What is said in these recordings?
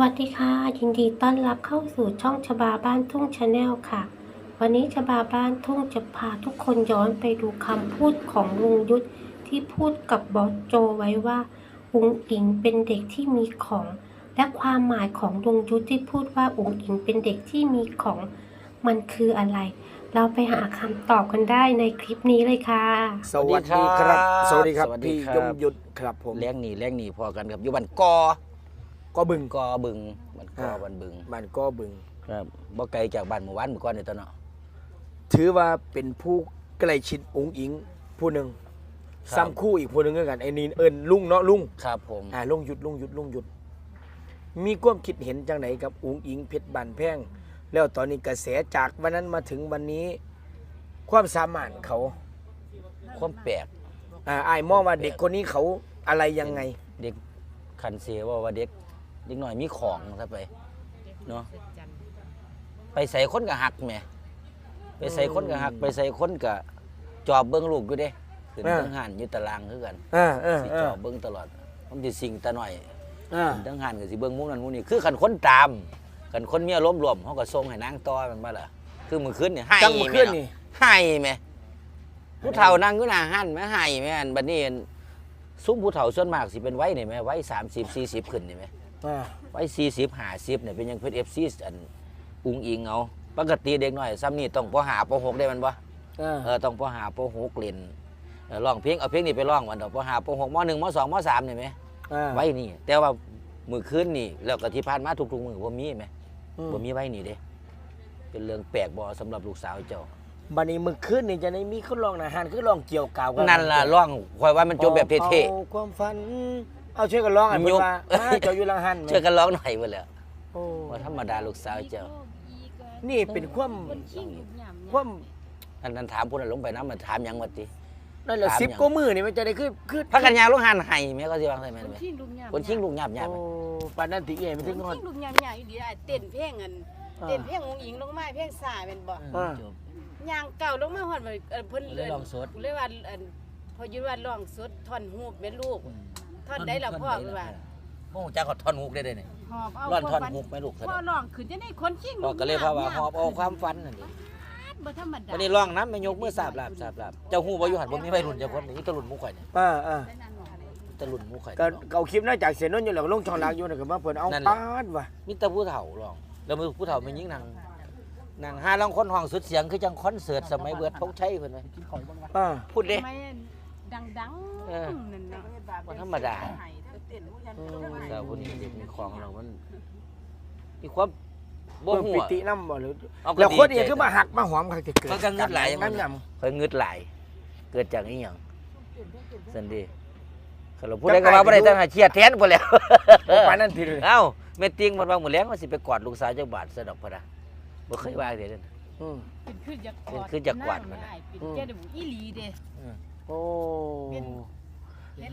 วัสดีค่ะ ยินดีต้อนรับเข้าสู่ช่องชบาบ้านทุ่งชาแนลค่ะ วันนี้ชบาบ้านทุ่งจะพาทุกคนย้อนไปดูคำพูดของลุงยุทธที่พูดกับบอสโจไว้ว่าอุ๋งอิงเป็นเด็กที่มีของ และความหมายของลุงยุทธที่พูดว่าอุ๋งอิงเป็นเด็กที่มีของ มันคืออะไร เราไปหาคำตอบกันได้ในคลิปนี้เลยค่ะ สวัสดีครับสสวัวัสสดีดีคครัรับบสวัสดีพี่ครับยมยุทธครับผม แรงหนีแรงหนีพอกันครับอยู่บ้านกอ ก็บึงกอบึงบ้านกออ่าบ้านบึงมันก็บึงครับบ่ไกลจากบ้านหมู่บ้านหมู่ก้อนนี่ตัวเนาะถือว่าเป็นผู้ใกล้ชิดองค์อิงผู้หนึ่งครับซ้ำคู่อีกผู้หนึ่งด้วยกันไอ้นี่เอิญลุงเนาะลุงครับผมอ่าลุงหยุดลุงหยุดลุงหยุด มีความคิดเห็นจังไหนกับองค์อิงเพชรบันแพงแล้วตอนนี้กระแสจากวันนั้นมาถึงวันนี้ ความสามารถเขา ความแปลกอ่าไอ้ายมองว่าเด็กคนนี้เขาอะไรยังไง เด็กคันเสียว่าว่าเด็ก เด็กหน่อยมีของซะไป เนาะ ไปใส่คนกับหักแหมไปใส่คนกับหัก ไปใส่คนกับจอบเบิ้งลูกอยู่เด้ขึ้นอ่าเทั้งหันอยู่ตารางคือกันอ่าอ่าสิอ่าจอบเบิ้งตลอดผมสิสิงตาหน่อยอ่าทั้งหันกับสิเบิ้งมุมนั้นมุมนี้คือขันคนตามขันคนมีอารมณ์รวมเขาก็ส่งให้นางต่อมันมาล่ะคือมือขึ้นเนี่ยให้จังมือขึ้นแม่ นี่ ให้แม่ผู้เฒ่านั่งอยู่หน้าหันแม่ให้แม่อันบัดนี้ซุ้มผู้เฒ่าส่วนมากสิเป็นไว้นี่แม่ไว้สามสิบสี่สิบขึ้นนี่แม่ อ่าไว้สี่สิบห้าสิบเนี่ยเป็นหยังเพชรเอฟซีอันอุงอิงเอาปกติเด็กน้อยซ้ำนี่ต้องปหาปหกได้มันบ่อ่าเออต้องปหาปหกเล่นเออร้องเพลงเอาเพลงนี่ไปร้องวันดอกปหาปหกมหนึ่งมสองมสามนี่ไหมอ่าไว้นี่ แต่ว่ามือคืนนี่แล้วก็ที่ผ่านมาทุกๆมือว่ามีไหมอืมว่ามีไว้นี่เด้เป็นเรื่องแปลกบ่สำหรับลูกสาวเจ้า บันนี้มือขึ้นนี่จะได้มีขึ้นลองนะฮันขึ้นลองเกี่ยวกาวกันั่นล่ะร้องคอยว่ามันจบแบบเท่อาความฝัน เอาช่วยกันร้องอะยเพื่กนว่าอ่าเจ้าอยู่ลังหันๆช่วยกันร้องหน่อยไปเลยโอ้ว่าธรรมดาลูกสาวเจ้า นี่เป็นความความอันนั้นถามผู้นั้นลงไปน้ำมันถามหยังวัดตินั่นแหละถามสิบยังก็มือนี่มันจะได้ขึ้นขึ้นพักกันยางลูกหันไห้แม่ก็สิวางใส่แม่นคนไหมชิงลูกยามคนชิงลูกหยาบหยาบโอ้ปานนั้นถึงเอ๋ไม่คถึนงงอนชิงลูกยามยามอีดีอะเต้นเพลงอันเต้นเพลงองหญิงลงมาเพลงสายเป็นบ่อ่ายางเก่าลงมาฮอดว่าเอ่อเพิ่นเลยลองสดเลยว่าอันพอยุดว่าร้องสดท่อนฮูบแม่ลูก ท่อนได้ละพ่อคือว่าโอ้จ้าขอท่อนฮุกได้เลยนี่หอบเอาร่อนท่อนความฮุกไหมลูกฝันพ่อร้องขึ้นจะได้คนชิงพ่อก็เลยพาว่าหอบเอาความฝันนั่นดิบ่ธรรมดาวันนี้ร้องน้ำไม่ยกมือสาบลาบสาบลาบเจ้าฮู้บ่อยู่หันบ่มีวัยรุ่นเจ้าคนนี่ตะลุ่นหมู่ข่อยนี่อ่าอ่าตะลุ่นหมู่ข่อยก็เอาคลิปน่าจากเสียนนท์อยู่แล้วก็ลงช่องหลักอยู่นะก็มาเปิดเอานั่นแหละปาดว่ะมีแต่ผู้เฒ่าร้องแล้วมือผู้เฒ่ามันยิ่งนั่งนั่งหาลองคนห้องสุดเสียงคือจังคอนเสิร์ตสมัยเบิดพงชัยเพิ่นไหมอ่าพูดเด้ ไม่ดังๆเออ นั่นเนาะบ่ธรรมดาเต้นผู้ยันอืมแต่พวกนี้เด็กมีของเรามัน มีความบ่เพิ่งหัปิวติน้ำบ่หรือเอาก็แล้วคนดีนี้ใจคือมาหักมาหอมคักจะเกิดมันก็เงือดไหลน้ำยเคยงึดไหลาย เกิดจากอีหยังสันดีถ้าเราพูดได้ก็ว่าบ่ได้ตั้งหาเชียดแทนบ่แล้วำปานนั้นผิดเลยเอ้าแม่ติงมันว่ามื้อแลงมันสิไปกอดลูกสาวเจ้าบาทซะดอกพะนะบ่เคยว่าเด้นั่น อืม เป็นขึ้นจากกอดเป็นขึ้นจากกวาดมาได้เป็นแก่ได้บุอีหลีเด้โอ้เป็น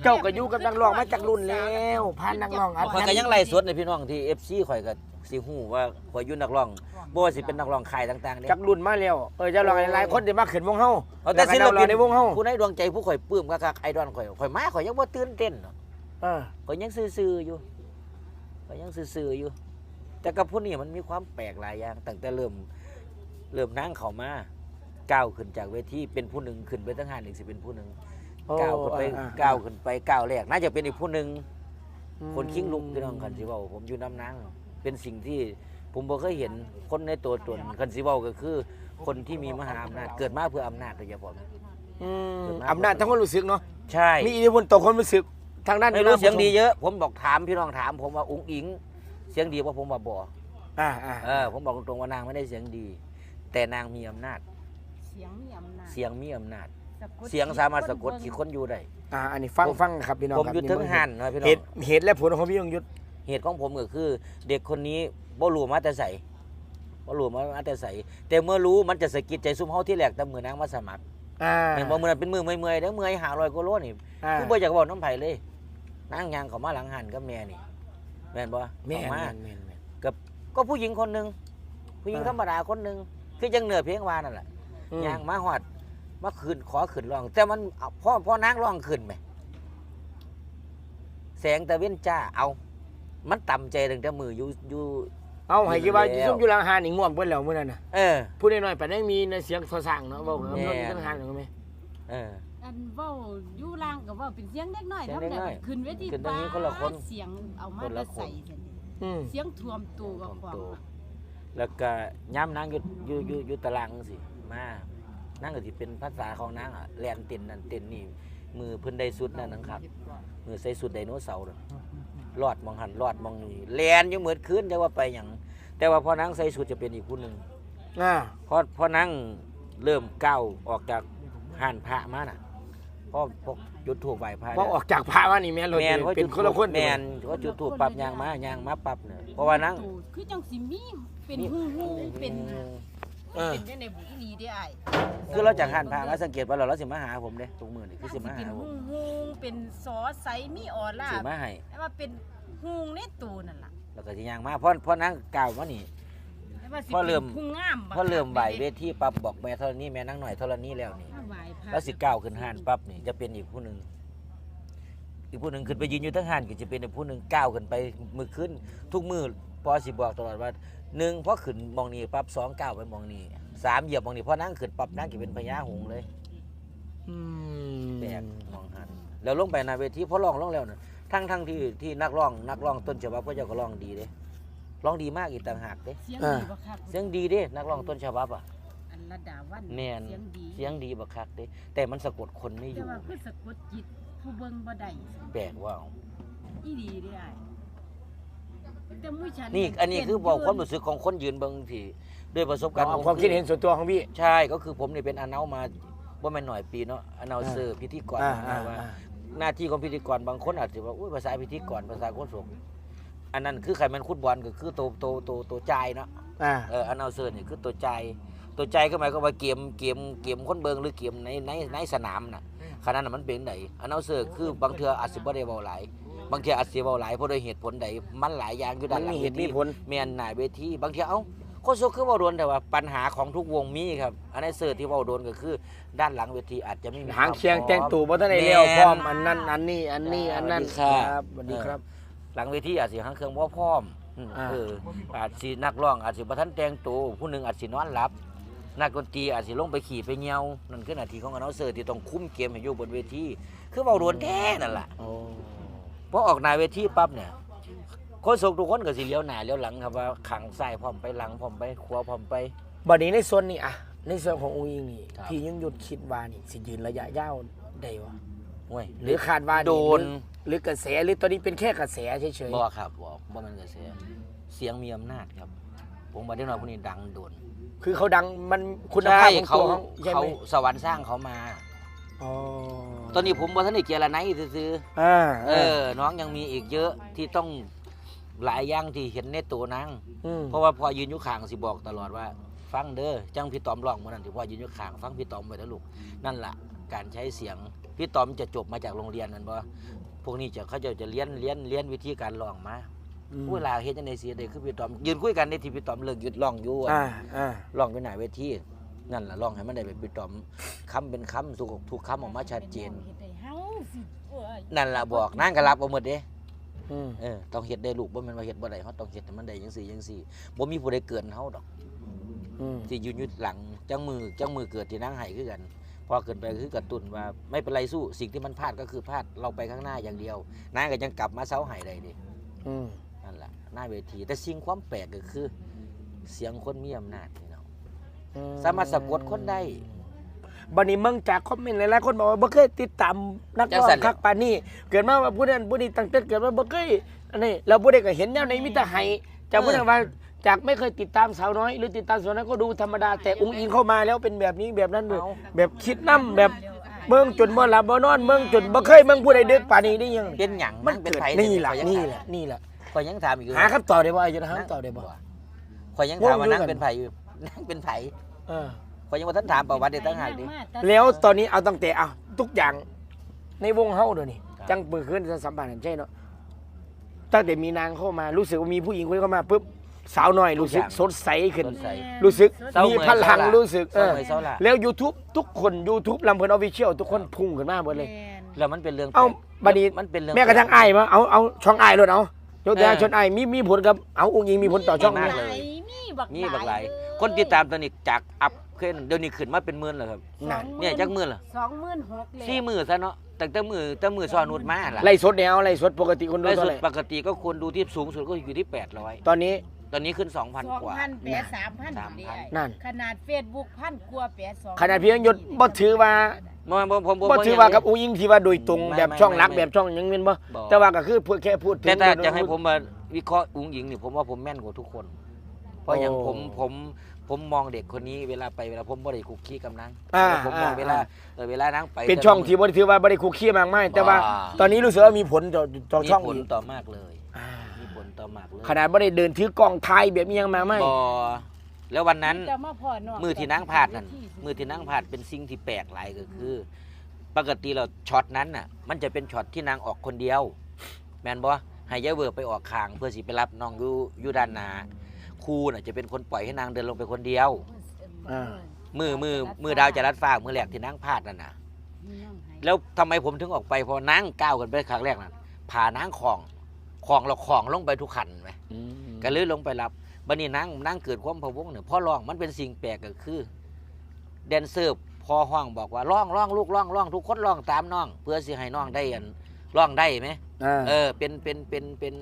เจ้าก็อยู่กับนักร้องมาจากรุ่นแล้วผ่านนักร้องอัดข่อยก็ยังไล่สดในพี่น้องที่ FC ข่อยก็สิฮู้ว่าข่อยอยู่นักร้องบ่ว่าสิเป็นนักร้องค่ายต่างๆเด้จากรุ่นมาแล้วเออเจะร้องหลายๆคนที่มาขึ้นวงเฮาเอาแต่ศิลปินในวงเฮาผู้ใดดวงใจผู้ข่อยปลื้มคักๆไอดอลข่อยข่อยมาข่อยยังบ่ตื่นเต้นเนาะเออข่อยยังซื่อๆอยู่ข่อยยังซื่อๆอยู่ แต่กับผู้นี้มันมีความแปลกหลายอย่างตั้งแต่เริ่มเริ่มนั่งเข้ามา ก้าวขึ้นจากเวทีเป็นผู้หนึ่งขึ้นไปตั้งหานหนึ่งสิเป็นผู้หนึ่งโอ้ก้าวขึ้นไปอ่า ก้าวขึ้นไปก้าวแรกน่าจะเป็นอีกผู้หนึ่งอืมคนคิงลุกพี่น้องคันสิเว้าผมอยู่น้ำนังเป็นสิ่งที่ผมบ่เคยเห็นคนในตัวตนคันสิเว้าก็คือ คนที่มีมหาอำนาจเกิดมาเพื่ออำนาจโดยเฉพาะ อืมอำนาจทั้งความรู้สึกเนาะใช่มีอิทธิพลต่อความรู้สึกทางด้านไม่รู้เสียงดีเยอะ ผมบอกถามพี่น้องถาม ผมว่าอุ้งอิง เสียงดีว่าผมว่าบ่อ่าอ่า เออผมบอกตรงๆว่านางไม่ได้เสียงดี แต่นางมีอำนาจเสียงมีอำนาจเสียงมีอำนาจ สะกดเสียงสามารถสะกดขีคนอยู่ได้ อ่าอันนี้ฟังผม ฟังครับพี่น้องผมครับอยู่ถึงหันนะพี่น้อเหงตุเหตุและผลของพี่ยงยุทธเหตุของผมก็คือ เด็กคนนี้บ่รู้มาแต่ใส่บ่รู้มาแต่ใส่แต่เมื่อรู้มันจะสะกิดใจซุ่มเฮาที่แรกแต่มือนางมาสมัครอ่าเห็นบ่มือนั้นเป็นมือเมื่อยๆเด้อเมื่อยหาร้อยกว่าโลนี่อ่า คือบ่อยากบอกน้ำไผเลยนางยางเขามาหลังหันกับแม่นี่แม่นบ่แม่นเข้ามาแม่นแม่นแม่น ก็ผู้หญิงคนหนึ่งผู้หญิงอ่า ธรรมดาคนหนึ่งคือจังเหนือเพลงวานั่นแหละ อืม ย่างมาหอดมาขึ้นขอขึ้นร้อง แต่มันเอาพ่อพ่อนางร้องขึ้นไหมแสงตะเว้นจ้าเอา มันต่ำใจตั้งแต่มืออยู่อยู่ เอาให้กี่ว่าแล้วซุ่มอยู่หลังหานี่ง่วงเพิ่นแล้วมื้อนั้นน่ะเออ พูดน้อยๆปานนั้นมีในเสียงโทรสั่งเนาะเว้ากับแม่น้องอยู่หลังหานี่ก็แม่เออ อันเว้าอยู่ล่างก็เว้าเป็นเสียงเล็กน้อยเสียงทำเล็กน้ได้อยขึ้นเวทีขึ้นทางนี้คนละคนเสียงเอามาคนละแล้วคน ใส่ซั่นนี่อืมเสียงท่วมตูกับของความตัวแล้วก็ย้ำนางอยู่อยู่อยู่อยู่ตารางสิ มานั่งก็สิเป็นภาษาของนางอะแลนเต้นนั่นเต้นนี่มือเพิ่นได้สุดนั่นนะครับมือใส่สุดไดโนเสาร์น่ะรอดมองหันรอดมองนี่แลนอยู่เหมือนคืนจะว่าไปหยังแต่ว่าพอนางใส่สุดจะเป็นอีกผู้หนึงอ่าพอพอนั่งเริ่มก้าวออกจากห่านพระมาน่ะพ่อพวกจุดถูกไหวพระพอออกจากพระว่านี่แม่นรถแมนพอเป็จุนดคนละคนแมนพอจุดถูกปรับยางมายางมาปรับเนี่ยเพราะว่านั่งตูคือจังสิมีเป็นหูหูเป็น เออ เป็นจังได๋บุอีหลีได้อ้ายคือเราจากห่านพระมาสังเกตว่าเราเราสิมาหาผมเด้ตรงมือนี่คือสิมาเป็หานผหูมหูเป็นสอใสมีออร่าสิมาให้แต่ว่าเป็นหูในตูนั่นล่ะแล้วก็สิยางมาเพราะเพราะนั่งก้าวมานี่ แต่ว่าสิพอเริ่มเป็นหูงามบักพอเริ่มไหวเวด้ทีปรับบอกแม่เท่านี้แม่นั่งหน่อยเท่านี้แล้วนี่ ถ้าไหวพระแล้วสิก้าวขึ้นห่านปั๊บนี่จะเป็นอีกผู้หนึ่งอีกผู้หนึ่งขึ้นไปยืนอยู่ทั้งห่านก็จะเป็นอีกผู้หนึ่งก้าวขึ้นไปมือขึ้น ทุกมือ พอสิบอกตลอดว่าหนึ่งพอขึ้นมองนี้ปั๊บสองก้าวไปมองนี้สามเหยียบมองนี้พอนั่งขึ้นปั๊บนั่งก็เป็นพญาหงส์เลยอืมแปลกมองหันแล้วลงไปในาเวทีพอร้องร้องแล้วเนี่ยทั้งทั้งที่ที่นักร้อง นักร้องต้นฉบับก็เจ้าก็ร้องดีเด้ร้องดีมากอีกต่างหากเด้เสียงดีบ่ครับเสียงดีเด้นักร้องต้นฉบับอะอันระดาวันแม่นเสียงดีเสียงดีบักคักเด้แต่มันสะกดคนไม่อแต่ยู่ว่าคือสะกดจิตผู้เบิ่งบ่ได้แปลกว่าอีดีเด้อ้าย แต่มื้อฉันนี่อันนี้คือบอกความรู้สึกของคนยืนเบิ่งที่ด้วยประสบการณ์เอาของความคิดเห็นส่วนตัวของพี่ ใช่ก็คือผมนี่เป็นอนเนามาว่าแม่นหน่อยปีเนาะอนเนาเซอร์พิธีกรอ่านะว่าอ่า หน้าที่ของพิธีกรบางคนอาจจะว่าอุ้ยภาษาพิธีกรภาษาโคตรสงอันนั้นคือใครมันคุดบอลก็คือตัวตัวตัวตัวใจายเนาะ อ่า เอออนเนาเซอร์นี่คือตัวใจายตัวใจายก็หมายความว่าเกมเกมเกมคนเบิงหรือเกมในในในสนามน่ะขนาดนั้นมันเป็นไดอนเนาเซอร์คือบางเทื่ออาจสิบ่ได้เว้าหลาย บางเทื่ออาจสิเว้าหลายเพราะโดยเหตุผลใดมันหลายอย่างอยู่มัด้านนหลัมีงเหเวตุทีมีผล แม่นหน้าเวทีบางเทื่อเอ้าโคชโซคือเว้าโดนแต่ว่าปัญหาของทุกวงมีครับ อันนั้นเซอร์ที่เว้าโดนก็คือ ด้านหลังเวทีอาจจะไม่มีหางเคียงวามแต่งตู่บ่ทันได้แม่นเลี้ยวพร้อมอันนั้นอันนี้อันนี้อันนั้นสวัสดีครับสวัสดีครับ หลังเวทีอาจสิหางเครื่องบ่พร้อมอืมอ่า เอออาจสินักร้องอาจสิบ่ทันแต่งตัวผู้หนึงอาจสินอนหลับ นักดนตรีอาจสิลงไปขี่ไปเหี่ยวนั่นคือหน้าที่ของอนาเซอร์ที่ต้องคุมเกมให้อยู่บนเวทีคือเว้าโดนแท้นั่นล่ะ โอ้ พอออกหน้าเวทีปั๊บเนี่ยคนส่งทุกคนก็สิเลี้ยวหน้าเลี้ยวหลังครับว่าขังซ้ายพร้อมไปหลังพร้อมไปขวาพร้อมไป บัดนี้ในส่วนนี้อะในส่วนของอุ้งอิงนี่ครับ พี่ยังหยุดคิดว่านี่สิยืนระยะยาวได้บ่โอ้ย หรือคาดว่าโดน หรือหรือกระแสหรือตอนนี้เป็นแค่กระแสเฉยบ่ครับบ่บ่แมันกระแสเสียงมีอำนาจครับ ผมว่าเด็กน้อยคนนี้ดังโดนๆคือเขาดังมันคุณใช่ภาพของเขาตัวเขาใช่ไหเขามสวรรค์สร้างเขามาอ๋อ ตอนนี้ผมบ่ทันได้เกียร์ละไหนซื้อๆอ่าเออ น้องยังมีอีกเยอะที่ต้องหลายอย่างที่เห็นในตัวนางมเพราะว่าพอยืนอยู่ข้างสิบอกตลอดว่า ฟังเด้อจังพี่ตอมร้องเมื่อนั้นที่พ่อยืนอยู่ข้างฟังพี่ตอมไปนะลูกนั่นล่ะการใช้เสียงพี่ตอมจะจบมาจากโรงเรียนนั่นบ่พวกนี้จะเขาจะจะเรียนเรียนเรียนวิธีการร้องมาอืมเวลาเฮ็ดจังได๋สิได้คือพี่ตอมยืนคุยกันในที่พี่ตอมเลิกหยุดร้องอยู่อะ อ่าอ่าร้องอยู่หน้าเวที นั่นล่ะร้องให้มันได้เป็นพี่ตอมคำเป็นคำทุกทุกคำออกมาชัดเจน ฮ็ดให้เฮาสิโอ้ยนั่นล่ะบอกนางก็รับเอาหมดเด้อืมเออต้องเฮ็ดได้ลูกบ่แม่นว่าเฮ็ดบ่ได้เฮาต้องเฮ็ดให้มันได้จังซี่จังซี่บ่มีผู้ใดเกินเฮาดอกอืมที่ยืนอยู่หลังจังมือจังมือเกิดที่นางไห้คือกัน พอเกินไปก็คือกระตุ้นว่าไม่เป็นไรสู้สิ่งที่มันพลาดก็คือพลาดเราไปข้างหน้าอย่างเดียวนางก็ยังกลับมาเซาไห้ได้ดิ อืม นั่นล่ะหน้าเวทีแต่สิ่งความแปลกก็คือ เสียงคนมีอำนาจพี่น้องอื สามารถสะกดคนได้ บัดนี้เมืองจากคอมเมนต์หลายๆคนบอกว่าบ่เคยติดตามนักร้องคักปานนี้เกิดมาว่าผู้นั้นผู้นี้ตั้งแต่เกิดมาบ่เคยอันนี้เราบ่ได้ก็เห็นแนวในมิตรไห้จากผู้นั้นว่าจากไม่เคยติดตามสาวน้อย หรือติดตามสาวน้อยก็ดูธรรมดาแต่องค์อิงเข้ามาแล้วเป็นแบบนี้แบบนั้นเลยเอาแบบคิดนํแบบเมืองจนบ่หลับบ่นอนเมืองจนบ่เคยเมืองผู้ใดดึกปานนี้ได้ยังเป็นหยังมันเป็นเกิดไผนี่แหละข้อยยังนี่ถามแหละนี่แหละข่อยยังถามอีกอยู่หาคำตอบได้บ่อายุนะหาคำตอบได้บ่ ข่อยยังถามว่าง่วงอยู่นางกันเป็นไผอยู่นางเป็นไผ เออข่อยยังบ่ทันถามประวัติเด็ตั้งหากดิ แล้วตอนนี้เอาตั้งแต่เอาทุกอย่างในวงเฮาเดี๋ยวนี้ครับ จังปืนขึ้นสัมพันธ์กันใช่เนาะตั้งแต่มีนางเข้ามารู้สึกว่ามีผู้หญิงคนเข้ามาปุ๊บสาวน้อยรู้สึกสดใสขึ้นสดใสรู้สึกเศร้ามีเมื่อยพลังเศร้าละรู้สึกเออเศร้าเมื่อยเศร้าละแล้ว YouTube ทุกคน YouTube ลำเพลินออฟฟิเชียลทุกคนพุ่งขึ้นมาหมดเลย แล้วมันเป็นเรื่องเอ้าแปลกบัดนี้ มันเป็นเรื่องแม้กระทั่งแปลไอ้ายมาเอาเอาช่องไอ้ายรถเอายกตัวอย่างชนไอ้มีมีผลกับเอาองค์ยิงมีผลต่อช่องมากนี้เลยมี บักมีบักหลายเอคนติดตามตอนนี้จากอัพขึ้นเดี๋ยวนี้ขึ้นมาเป็นหมื่นแล้วครับ นั่น เนี่ยจักหมื่นเหรอสองหมื่นหกเลยสี่หมื่นซะเนาะตั้งแต่มือตั้งมือซอนุดมาล่ะไล่สดแนวไล่สดปกติคนดูไล่เท่าสุไหดร่ปกติก็คนดูที่สูงสุดก็อยู่ที่ 800 ตอนนี้ ตอนนี้ขึ้นสอง2,000 กว่า พันแปดสามพันสามพันนั่น ขนาดเฟซบุ๊กพันกว่าแปดสองขนาดเพียงยศบ่ถือว่าบ่ผมผมผมบ่ถือว่ากับผมองค์ยิงที่ว่าโดยตรงไม่แบบไม่ช่องรักไม่แบบช่องหยังแม่นบ่บ่แต่ว่าก็คือเพื่อแค่พูดถึงแต่ถ้าจะให้ผมมาวิเคราะห์อุ้งหญิงนี่ผมว่าผมแม่นกว่าทุกคน เพราะอย่างโอ้ผมผมผมมองเด็กคนนี้เวลาไปเวลาผมบ่ได้คุกคีกับนางอ่าผมมองอ่า เวลาอ่าเออเวลานางไปเป็นช่องที่บ่ได้ถือว่าบ่ได้คุกคีมากมายแต่ว่าบ่ตอนนี้รู้สึกว่ามีผลต่อต่อมีช่องผลอีกต่อมากเลยอ่ามีผลต่อมากเลยขนาดบ่ได้เดินถือกล้องถ่ายแบบนี้ยังมากมายบ่แล้ววันนั้น จะมาพ่อนอกมือที่นั่งพาดนั่นมือที่นั่งพาดเป็นสิ่งที่แปลกหลายก็คือ ปกติเราช็อตนั้นน่ะ มันจะเป็นช็อตที่นางออกคนเดียว แมนบ่ให้ยายเวิร์กไปออกคางเพื่อสิไปรับน้องอยู่อยู่ด้านหน้า ครูน่ะจะเป็นคนปล่อยให้นางเดินลงไปคนเดียว อ่า มือมือมือดาวจะรัดฟ้ามือแหลกที่นั่งพาดนั่นน่ะ แล้วทำไมผมถึงออกไปเพอนั่งก้าวกันไปครั้งแรกนั่นผ่านั่งของของเราของลงไปทุกขันไหมอืมก็เลยลงไปรับบันนี้นั่งนั่งเกิดความพะวงเนี่ยพ่อร้องมันเป็นสิ่งแปลกก็คือแดนเซอร์พอห้องบอกว่าร้องร้องลูกร้องร้องทุกคนร้องตามน้อง เพื่อสิให้น้องได้อันร้องได้ไหม อ่า เออเป็นเป็นเป็นเป็น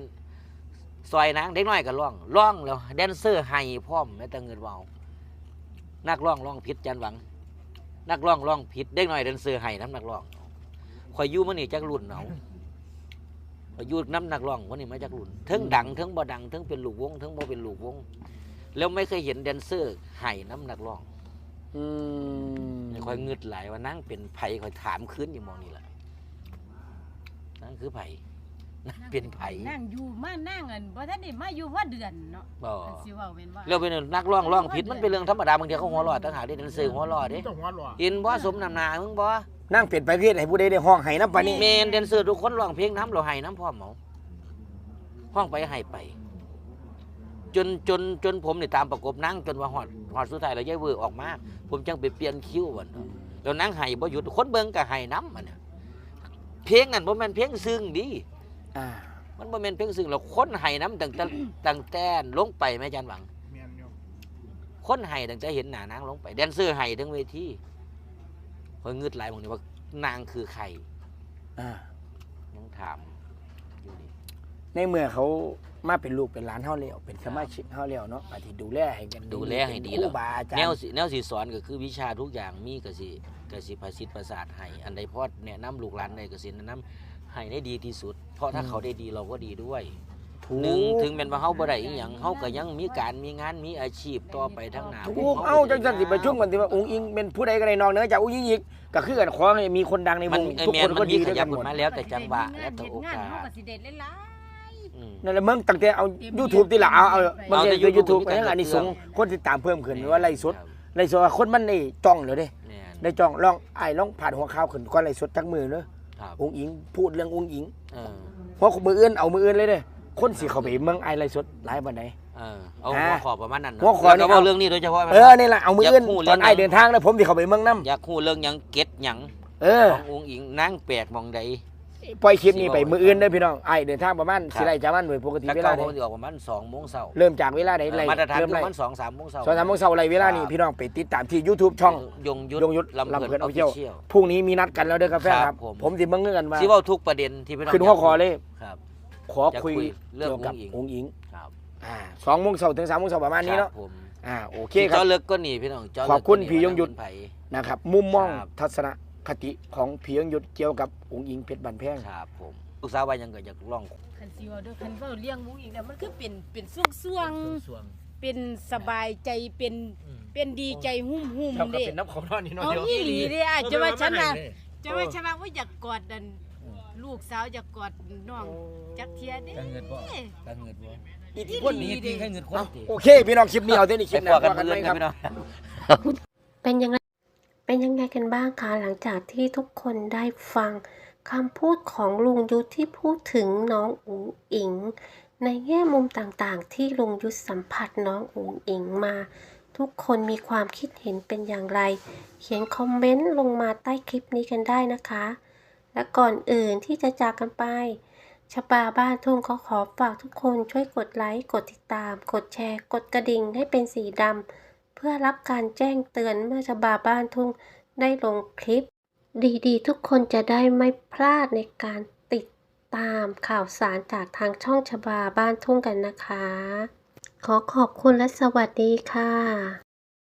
ซอยนางเด็กน้อยก็ร้องร้องแล้วแดนเซอร์ให้พร้อมแม้แต่เงินเบานักร้องร้องผิดจันหวัง นักร้องร้องผิดเด็กน้อยแดนเซอร์ให้น้ำนักร้องคอยอยู่มันนี่จักรุ่นเอาข่อยอยู่น้ำนักร้องวันนี้มาจากรุ่นเทั้งดังเทั้งบ่ดังเทั้งเป็นลูกวงเทั้งบ่เป็นลูกวง แล้วไม่เคยเห็นแดนเซอร์ให้น้ำนักร้องอืมคอยเงึดหลายว่านั่งเป็นไผคอยถามคืนอยู่หมองนี่แหละนั่งคือไผ นั่งเป็นไผนั่งอยู่มานั่งอันบ่ทันได้มาอยู่ว่าเดือนเนาะบ่อันสิเว้าเป็นว่าเราเป็นนักร้องร้องผิดมันเป็นเรื่องธรรมดาบางทีเขาหัวเรอดต่างหากที่แดนเซอร์หัวเรอดเด้ต้องหัวหล่อเห็นบ่สมนำหนามึงบ่นั่งเป็นไปเพื่อให้ผู้ใดได้ห้องให้น้ำปานนี้เมนแดนเซอร์ทุกคนร้องเพลงน้ำเราให้น้ำพร้อมเหมาห้องไปให้ไป จนจนจนผมเนี่ยตามประกบนั่งจนว่าหอดหอดสุดท้ายแล้วยายเวอร์ออกมา ผมจังไปเปลี่ยนคิววันเนาะแล้วนั่งให้บ่หยุดคนเบิ่งก็ให้น้ำมันน่ะเพลงนั่นบ่แม่นเพลงซึ้งดี อ่า มันบ่แม่นเพลงซึ้งแล้วคนให้น้ำตั้งแต่ตั้งแต่ลงไปแม่จันหวัง เมียนอยู่คนให้ตั้งแต่เห็นหน้านางลงไปแดนเซอร์ให้ทั้งเวทีเพิ่นงึดหลายบางทีว่านางคือใครอ่า ยังถามอยู่นี่ ในเมื่อเขามาเป็นลูกเป็นหลานเฮาแล้วเป็นสมาชิกเฮาแล้วเนาะอาทิดูแลให้กันดูแลให้ดีเป็นคแล้รูวบาอาจารแนวย์สิแนวสีสอนก็คือวิชาทุกอย่างมีก็สิก็สิประสิทธิ์ประสาทให้อันใดพอแนะนำลูกหลานใดก็สิแนะนำ ให้ได้ดีที่สุด เพราะถ้าเขาได้ดีเราก็ดีด้วยถูหนึ่งกถึงแม้ว่าเฮาบ่ได้อีหยังเฮาก็ยังมีการมีงานมีอาชีพต่อไปทางหน้าถูกเอาจังซั่นสิประชุมกันสิว่าองค์อิงเป็นผู้ใดก็ได้นอกเหนือจากองค์อิงอีกก็คือกันขอให้มีคนดังในวมันงไอ้ทุกแมคนนมัก็นดีมีขด้วยยักับนหมขึ้ดนมาแล้วแต่จังหวะและแต่โอเฮ็ดงานกาเฮาสก็สิเด็ดหลายอืม นั่นแหละมึงตั้งแต่เอา YouTube ที่ละเอาเอาบางทีเอาแต่คือ YouTube YouTube ก็ยังอันนี้เครื่สองงคนติดตามเพิ่มขึ้นว่าไล่สดครับไล่สดว่าคนมันได้จ้องเลยเด้แม่นได้จ้องลองไอ้ลองผ่านหัวข่าวขึ้นก่อนไล่สดจักมือเด้อครับ องค์อิง พูดเรื่ององค์อิงเออเพราะมืออื่นเอามืออื่นเลยเด้อคนสิเข้าไปเมืองไอ้ไล่สดหลายบันไดเออเอาอ่าหัวขอประมาณนั้นเนาะหัวข้อแล้วก็นี่เว้าเอาเรื่องนี้โดยเฉพาะเออนี่แหละเอามืออื่นอยากพูดตเรื่ออนงไอ้เดินทางแล้วผมสิเข้าไปเมืองน้อยากฮู้เรื่องหยังเก็ตหยังำเออขององค์อิงนั่งแปลกหมองใด ปล่อยคลิปนี้ไปมืออื่นเด้อพี่น้องไอ้เดินทางประมาณครับสิไล่จากมันโดยปกติแล้วเวก็ลาผใดมสิออกประมาณ2โมงเช้าเริ่มจากเวลาใดไล่มาตรฐานเริ่มคือไล่ประมาณ2 3โมงเช้าสองสามโมงเช้าไล่เวลานี่พี่น้องไปติดตามที่ YouTube ช่องยงยุทธยงยุทธลำลำเพเพลิลินนออฟฟิ Official เชียลพรุ่งนี้มีนัดกันแล้วเด้อกาแฟคครัรับบผมผมสิเบิ่งกันว่าสิเว้าทุกประเด็นที่พี่น้องขึ้นหัวคอเลยครับขอจะคุยคุยเรื่องเกี่ยวกับองค์อิงองค์อิงครับอ่าสองโมงเช้าถึงสามโมงเช้าประมาณนี้ครัเนาะบผมอ่าโอเคที่ครับเจ้าเลิกก็หนีพี่น้องเจ้าขอบคุณเลิกก็หนีพี่ยงยุทธว่าเป็นไผนะครับ มุมมองครับทัศน คติของพี่ยงยุทธเกี่ยวกับองค์อิงเพชรบันแพงครับผมลูกสาวว่ายังเกิดอยากร้องคันสิเว้าด้วยคันเว้าเลี้ยงหมูอีกแล้วมันคือเป็นเป็นช่วงส่วงๆเป็นสบายใจเป็นเป็นดีใจหุ่มเจ้าๆก็เด้เป็นน้ำของนอนนี่เนาะเอาเดี๋ยวอีหลีเด้อะจะว่าฉันน่ะเออจะว่าฉันว่าอยากกอดดันลูกสาวอยากกอดน้องจักเทียเด้กันเงินบ่กันเงินบ่อิทธิพลดีนี่ดีให้เงินคนเอาติ โอเค พี่น้องคลิปนี้เอาเท่านี้คไปลิปหพอน้ากันว่ากันเรื่ไหมองคกัรันบ พี่น้อง เป็นยังไง เป็นยังไงกันบ้างคะหลังจากที่ทุกคนได้ฟังคำพูดของลุงยุทธที่พูดถึงน้องอุ๋งอิง ในแง่มุมต่างๆ ที่ลุงยุทธสัมผัสน้องอุ๋งอิงมา ทุกคนมีความคิดเห็นเป็นอย่างไร เขียนคอมเมนต์ลงมาใต้คลิปนี้กันได้นะคะ และก่อนอื่นที่จะจากกันไปชบาบ้านทุ่งขอขอฝากทุกคนช่วยกดไลค์ กดติดตาม กดแชร์ กดกระดิ่งให้เป็นสีดำ พื่อรับการแจ้งเตือนเมื่อชบาบ้านทุ่งได้ลงคลิป ดีๆ ทุกคนจะได้ไม่พลาดในการติดตามข่าวสารจากทางช่องชบาบ้านทุ่งกันนะคะ ขอขอบคุณและสวัสดีค่ะ